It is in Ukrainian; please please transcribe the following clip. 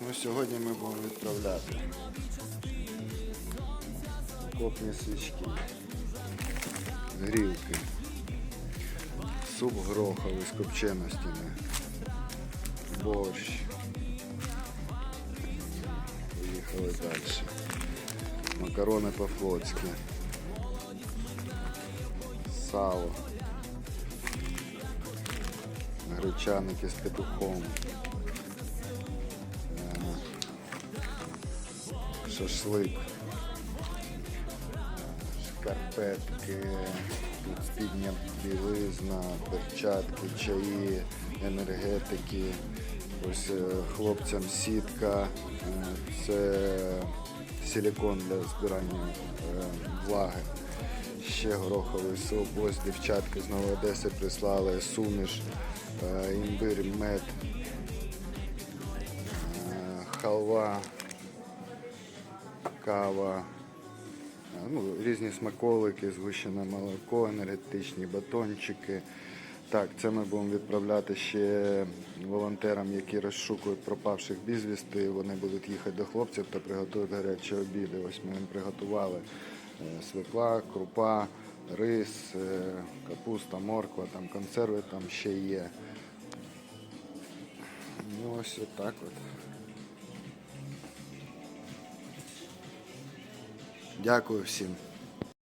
Ну, сьогодні ми будемо відправляти копні свічки, грілки, суп гороховий з копченостями, борщ. Поїхали далі. Макарони по-флотськи. Сало. Гречаники з петухом. Шашлик. Шкарпетки, тут спідня білизна, перчатки, чаї, енергетики. Ось е, хлопцям сітка. Е, Це силікон для збирання е, влаги. Ще гороховий суп. Ось дівчатки з Нової Одеси прислали суміш, імбир, мед, халва, кава, ну, різні смаколики, згущене молоко, енергетичні батончики. Так, це ми будемо відправляти ще волонтерам, які розшукують пропавших безвісти. Вони будуть їхати до хлопців та приготують гарячі обіди. Ось ми їм приготували е, свекла, крупа, рис, е, капуста, морква, там консерви там ще є. Ну ось отак от. Дякую всім.